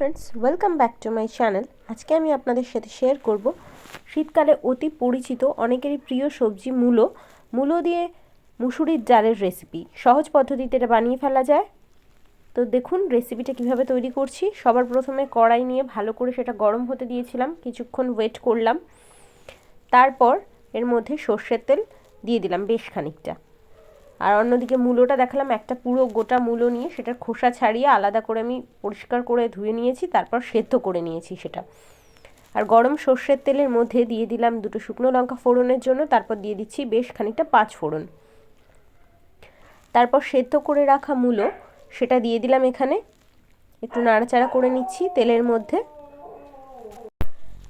Friends welcome back to my channel আজকে আমি আপনাদের সাথে শেয়ার করব শীতকালে অতি পরিচিত অনেকেরই প্রিয় সবজি মূলো। মূলো দিয়ে মুসুরির ডালের রেসিপি সহজ পদ্ধতিতে এটা বানিয়ে ফেলা যায়। তো দেখুন রেসিপিটা কীভাবে তৈরি করছি। সবার প্রথমে কড়াই নিয়ে ভালো করে সেটা গরম হতে দিয়েছিলাম। কিছুক্ষণ ওয়েট করলাম। তারপর এর মধ্যে সর্ষের তেল দিয়ে দিলাম বেশ খানিকটা। আর অন্যদিকে মূলোটা দেখালাম, একটা পুরো গোটা মূলো নিয়ে সেটার খোসা ছাড়িয়ে আলাদা করে আমি পরিষ্কার করে ধুয়ে নিয়েছি, তারপর সেদ্ধ করে নিয়েছি সেটা। আর গরম সর্ষের তেলের মধ্যে দিয়ে দিলাম দুটো শুকনো লঙ্কা ফোড়নের জন্য, তারপর দিয়ে দিচ্ছি বেশ খানিকটা পাঁচ ফোড়ন। তারপর সেদ্ধ করে রাখা মূলো, সেটা দিয়ে দিলাম এখানে। একটু নাড়াচাড়া করে নিচ্ছি তেলের মধ্যে।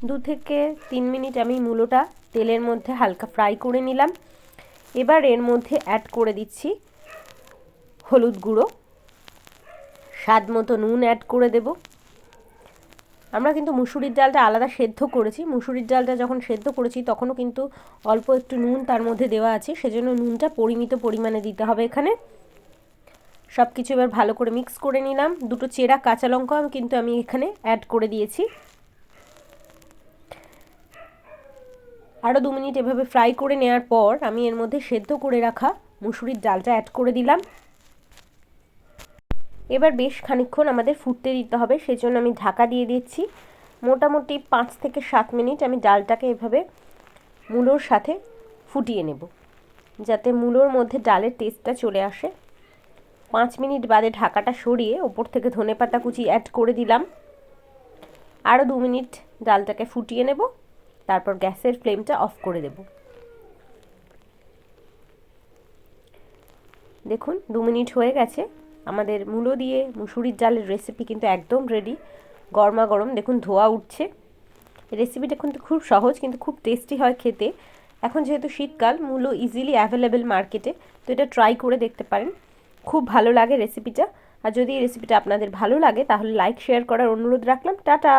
দু থেকে তিন মিনিট আমি মূলোটা তেলের মধ্যে হালকা ফ্রাই করে নিলাম। এবার এর মধ্যে অ্যাড করে দিচ্ছি হলুদ গুঁড়ো। স্বাদ মতো নুন অ্যাড করে দেব। আমরা কিন্তু মুসুরির ডালটা আলাদা সেদ্ধ করেছি। মুসুরির ডালটা যখন সেদ্ধ করেছি, তখনও কিন্তু অল্প একটু নুন তার মধ্যে দেওয়া আছে। সেজন্য নুনটা পরিমিত পরিমাণে দিতে হবে এখানে। সব কিছু এবার ভালো করে মিক্স করে নিলাম। দুটো চেরা কাঁচা লঙ্কা কিন্তু আমি এখানে অ্যাড করে দিয়েছি। আরও দু মিনিট এভাবে ফ্রাই করে নেওয়ার পর আমি এর মধ্যে সেদ্ধ করে রাখা মুসুরির ডালটা অ্যাড করে দিলাম। এবার বেশ খানিক্ষণ আমাদের ফুটতে দিতে হবে, সেজন্য আমি ঢাকা দিয়ে দিচ্ছি। মোটামুটি পাঁচ থেকে সাত মিনিট আমি ডালটাকে এভাবে মূলোর সাথে ফুটিয়ে নেব, যাতে মূলোর মধ্যে ডালের টেস্টটা চলে আসে। পাঁচ মিনিট বাদে ঢাকাটা সরিয়ে ওপর থেকে ধনে পাতা কুচি অ্যাড করে দিলাম। আরও দু মিনিট ডালটাকে ফুটিয়ে নেব। তারপর গ্যাসের ফ্লেমটা অফ করে দেব। দেখুন, দু মিনিট হয়ে গেছে। আমাদের মূলো দিয়ে মুসুরির ডালের রেসিপি কিন্তু একদম রেডি গরমা গরম দেখুন ধোয়া উঠছে। রেসিপিটা কিন্তু খুব সহজ, কিন্তু খুব টেস্টি হয় খেতে। এখন যেহেতু শীতকাল, মূলো ইজিলি অ্যাভেলেবেল মার্কেটে তো এটা ট্রাই করে দেখতে পারেন। খুব ভালো লাগে রেসিপিটা আর যদি এই রেসিপিটা আপনাদের ভালো লাগে, তাহলে লাইক শেয়ার করার অনুরোধ রাখলাম। টাটা!